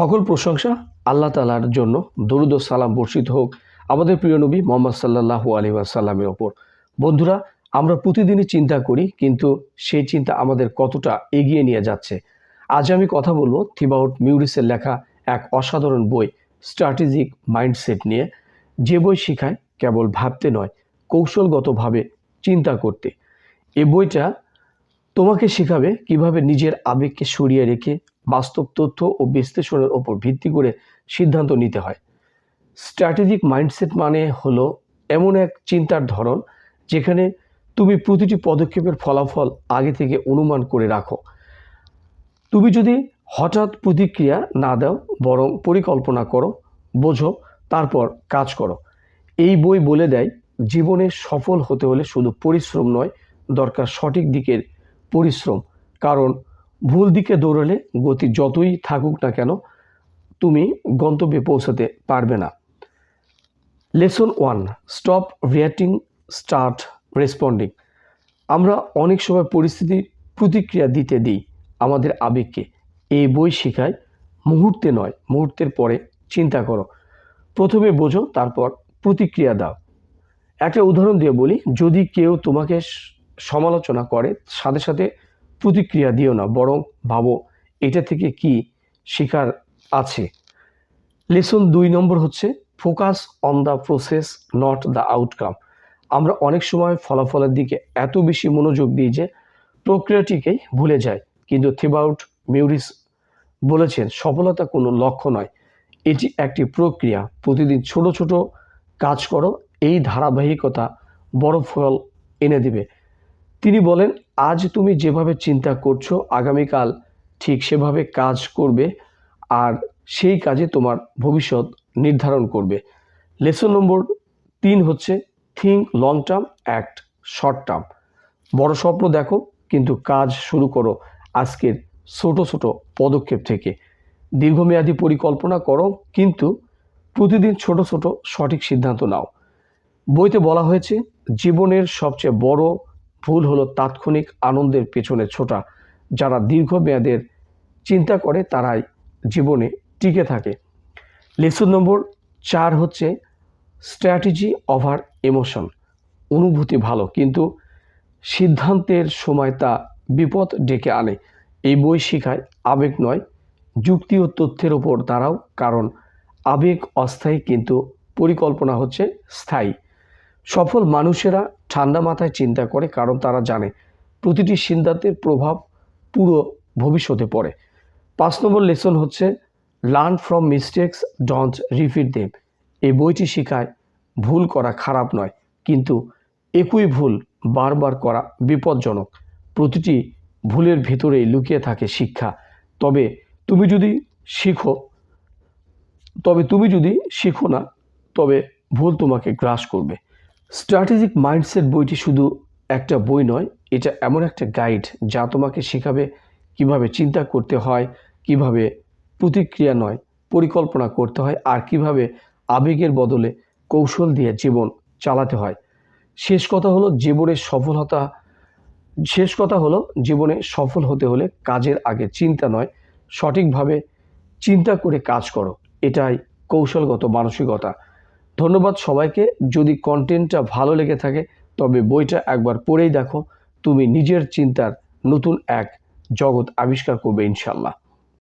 সকল প্রশংসা আল্লাহ তালার জন্য। দরুদ সালাম বর্ষিত হোক আমাদের প্রিয় নবী মোহাম্মদ সাল্লাহু আলী সাল্লামের ওপর। বন্ধুরা, আমরা প্রতিদিনই চিন্তা করি, কিন্তু সেই চিন্তা আমাদের কতটা এগিয়ে নিয়ে যাচ্ছে। আজ আমি কথা বলব থিবাউট মিউরিসের লেখা এক অসাধারণ বই স্ট্র্যাটেজিক মাইন্ডসেট নিয়ে। যে বই শেখায় কেবল ভাবতে নয়, কৌশলগতভাবে চিন্তা করতে। এ বইটা তোমাকে শেখাবে কীভাবে নিজের আবেগকে সরিয়ে রেখে বাস্তব তথ্য ও বিশ্লেষণের ওপর ভিত্তি করে সিদ্ধান্ত নিতে হয়। স্ট্র্যাটেজিক মাইন্ডসেট মানে হলো এমন এক চিন্তার ধরন যেখানে তুমি প্রতিটি পদক্ষেপের ফলাফল আগে থেকে অনুমান করে রাখো। তুমি যদি হঠাৎ প্রতিক্রিয়া না দাও, বরং পরিকল্পনা করো, বোঝো, তারপর কাজ করো। এই বই বলে দেয়, জীবনে সফল হতে হলে শুধু পরিশ্রম নয়, দরকার সঠিক দিকের পরিশ্রম। কারণ ভুল দিকে দৌড়ালে গতি যতই থাকুক না কেন তুমি গন্তব্যে পৌঁছাতে পারবে না। Lesson one stop reacting start responding আমরা অনেক সময় পরিস্থিতির প্রতিক্রিয়া দিতে দিই আমাদের আবেগকে। এই বই শেখায় মুহূর্তে নয়, মুহূর্তের পরে চিন্তা করো। প্রথমে বোঝো, তারপর প্রতিক্রিয়া দাও। একটা উদাহরণ দিয়ে বলি, যদি কেউ তোমাকে সমালোচনা করে, সাথে সাথে প্রতিক্রিয়া দিও না, বরং ভাবো এটা থেকে কি শিকার আছে। লেসন দুই নম্বর হচ্ছে focus on the process not the outcome আমরা অনেক সময় ফলাফলের দিকে এত বেশি মনোযোগ দিই যে প্রক্রিয়াটিকেই ভুলে যায় কিন্তু থিবাউট মিউরিস বলেছেন, সফলতা কোনো লক্ষ্য নয়, এটি একটি প্রক্রিয়া। প্রতিদিন ছোট ছোট কাজ করো, এই ধারাবাহিকতা বড় ফল এনে দেবে। তিনি বলেন, আজ তুমি যেভাবে চিন্তা করছ, আগামীকাল ঠিক সেভাবে কাজ করবে আর সেই কাজে তোমার ভবিষ্যৎ নির্ধারণ করবে। লেসন নম্বর তিন হচ্ছে think long term act short term বড় স্বপ্ন দেখো, কিন্তু কাজ শুরু করো আজকের ছোট ছোট পদক্ষেপ থেকে। দীর্ঘমেয়াদী পরিকল্পনা করো, কিন্তু প্রতিদিন ছোট ছোট সঠিক সিদ্ধান্ত নাও। বইতে বলা হয়েছে, জীবনের সবচেয়ে বড় ভুল হলো তাৎক্ষণিক আনন্দের পেছনে ছোটা। যারা দীর্ঘমেয়াদের চিন্তা করে তারাই জীবনে টিকে থাকে। লেসন নম্বর চার হচ্ছে স্ট্র্যাটেজি ওভার ইমোশন। অনুভূতি ভালো, কিন্তু সিদ্ধান্তের সময় তা বিপদ ডেকে আনে। এই বই শিখায় আবেগ নয়, যুক্তি ও তথ্যের ওপর দাঁড়াও, কারণ আবেগ অস্থায়ী, কিন্তু পরিকল্পনা হচ্ছে স্থায়ী। সফল মানুষেরা ঠান্ডা মাথায় চিন্তা করে, কারণ তারা জানে প্রতিটি সিদ্ধান্তের প্রভাব পুরো ভবিষ্যতে পড়ে। পাঁচ নম্বর লেসন হচ্ছে learn from mistakes don't repeat them এই বইটি শেখায়, ভুল করা খারাপ নয়, কিন্তু একই ভুল বারবার করা বিপজ্জনক। প্রতিটি ভুলের ভেতরেই লুকিয়ে থাকে শিক্ষা। তবে তুমি যদি শিখো, তবে তুমি যদি শিখো না, তবে ভুল তোমাকে গ্রাস করবে। স্ট্র্যাটেজিক মাইন্ডসেট বইটি শুধু একটা বই নয়, এটা এমন একটা গাইড যা তোমাকে শেখাবে কীভাবে চিন্তা করতে হয়, কীভাবে প্রতিক্রিয়া নয়, পরিকল্পনা করতে হয় আর কীভাবে আবেগের বদলে কৌশল দিয়ে জীবন চালাতে হয়। শেষ কথা হলো জীবনের সফলতা, শেষ কথা হলো জীবনে সফল হতে হলে কাজের আগে চিন্তা নয়, সঠিকভাবে চিন্তা করে কাজ করো। এটাই কৌশলগত মানসিকতা। ধন্যবাদ সবাইকে। যদি কন্টেন্টটা ভালো লেগে থাকে, তবে বইটা একবার পড়েই দেখো। তুমি নিজের চিন্তার নতুন এক জগৎ আবিষ্কার করবে ইনশাল্লাহ